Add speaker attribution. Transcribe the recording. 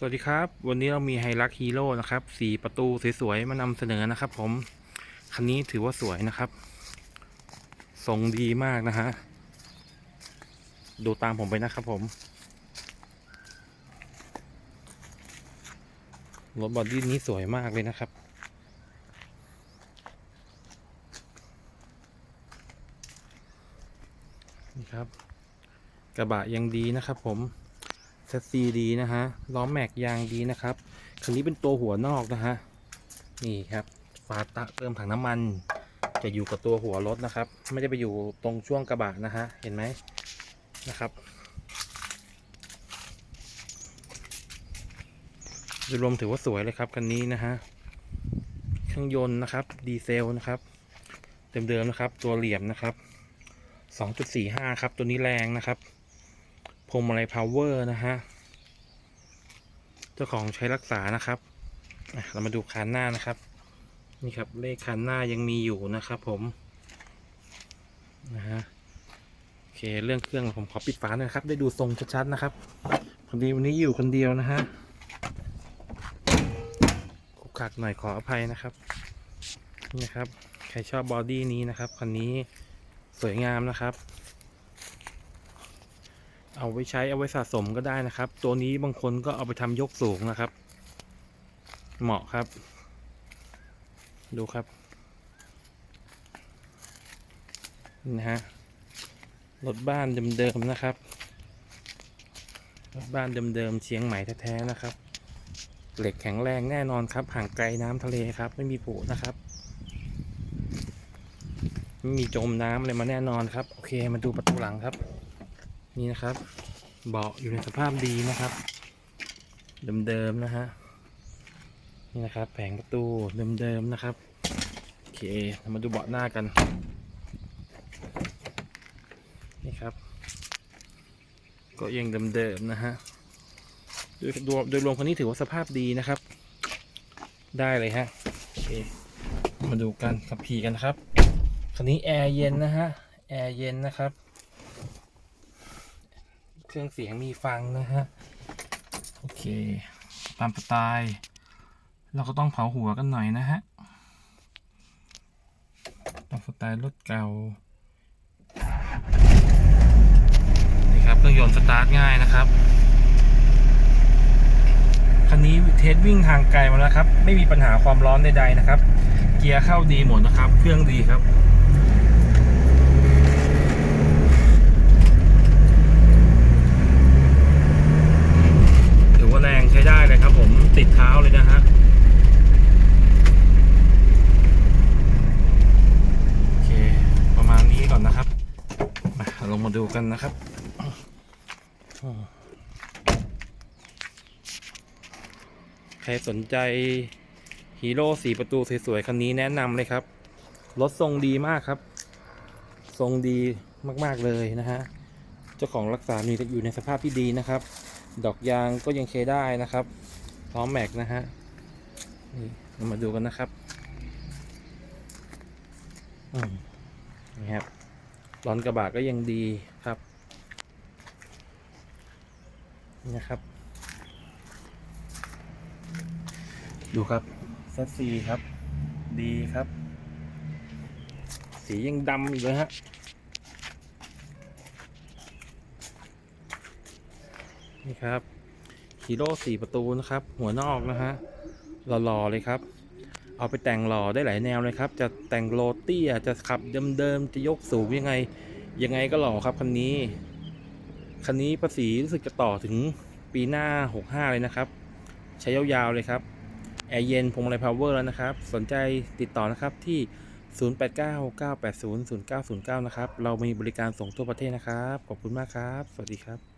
Speaker 1: สวัสดีครับ วันนี้เรามีไฮรักฮีโร่นะครับสีประตูสวยๆ มานำเสนอนะครับ ผม คันนี้ถือว่าสวยนะครับทรงดีมากนะฮะ ดูตามผมไปนะครับผม รถบอดี้นี้สวยมากเลยนะครับ นี่ครับ กระบะยังดีนะครับผม ซซีดีนะฮะ ล้อแม็กยางดีนะครับ คันนี้เป็นตัวหัวนอกนะฮะ นี่ครับ ฝาตะเติมถังน้ำมัน จะอยู่กับตัวหัวรถนะครับ ไม่ได้ไปอยู่ตรงช่วงกระบะนะฮะ เห็นไหมนะครับโดยรวมถือว่าสวยเลยครับคันนี้นะฮะ เครื่องยนต์นะครับ ดีเซลนะครับ เดิมๆนะครับ ตัวเหลี่ยมนะครับ 2.45 ครับ ตัวนี้แรงนะครับ พวงมาลัยพาวเวอร์นะฮะ เจ้าของใช้รักษานะครับเรามาดูคันหน้านะครับ นี่ครับเลขคันหน้ายังมีอยู่นะครับผมนะฮะโอเคเรื่องเครื่องผมขอปิดฝาหน่อยครับ ได้ดูทรงชัดๆนะครับพอดีวันนี้อยู่คนเดียวนะฮะขุกขักหน่อยขออภัยนะครับนี่นะครับ ใครชอบบอดี้นี้นะครับคันนี้สวยงามนะครับ เอาไว้ใช้เอาไว้สะสมก็ได้นะครับ ตัวนี้บางคนก็เอาไปทำยกสูงนะครับ เหมาะครับ ดูครับนะฮะรถบ้านเดิมๆนะครับรถบ้านเดิมๆเชียงใหม่แท้ๆนะครับ เหล็กแข็งแรงแน่นอนครับ ห่างไกลน้ำทะเลครับ ไม่มีผุนะครับไม่มีจมน้ำอะไรมาแน่นอนครับ โอเคมาดูประตูหลังครับ นี่นะครับ เบาะอยู่ในสภาพดีนะครับ เดิมๆนะฮะ นี่นะครับแผงประตูเดิมๆนะครับ โอเคมาดูเบาะหน้ากัน นี่ครับ ก็ยังเดิมๆนะฮะโดยโดยโดยรวมคันนี้ถือว่าสภาพดีนะครับ ได้เลยฮะโอเคมาดูกันขับขี่กันนะครับคันนี้แอร์เย็นนะฮะ แอร์เย็นนะครับ เครื่องเสียงมีฟังนะฮะ โอเค ตามสไตล์เราก็ต้องเผาหัวกันหน่อยนะฮะ ตามสไตล์รถเก่า นี่ครับ เครื่องยนต์สตาร์ทง่ายนะครับ คันนี้เทสวิ่งทางไกลมาแล้วครับ ไม่มีปัญหาความร้อนใดๆนะครับ เกียร์เข้าดีหมดนะครับ เครื่องดีครับ ถือว่าแรงใช้ได้เลยครับผมติดเท้าเลยนะฮะโอเค ประมาณนี้ก่อนนะครับ มาลงมาดู กันนะครับใครสนใจฮีโร่สีประตูสวยๆคันนี้แนะนำเลยครับ รถทรงดีมากครับ ทรงดีมากๆเลยนะฮะ เจ้าของรักษามีอยู่ในสภาพที่ดีนะครับ ดอกยางก็ยังเคได้นะครับ พร้อมแม็กนะฮะ นี่เรามาดูกันนะครับ อืมนี่ครับ ร้อนกระบะก็ยังดีครับนะครับ ดูครับเซตซีครับ ดีครับ สียังดำอยู่เลยฮะนี่ครับฮีโร่สี่ประตูนะครับ หัวนอกนะฮะหล่อๆเลยครับ เอาไปแต่งหล่อได้หลายแนวเลยครับ จะแต่งโรตี้จะขับเดิมๆจะยกสูงยังไง ยังไงก็หล่อครับคันนี้ คันนี้ภาษีรู้สึกจะต่อถึงปีหน้า 65 เลยนะครับ ใช้ยาวๆเลยครับ แอร์เย็นพวงมาลัยพาวเวอร์แล้วนะครับ สนใจติดต่อนะครับที่ 0899800909 นะครับ เรามีบริการส่งทั่วประเทศนะครับ ขอบคุณมากครับ สวัสดีครับ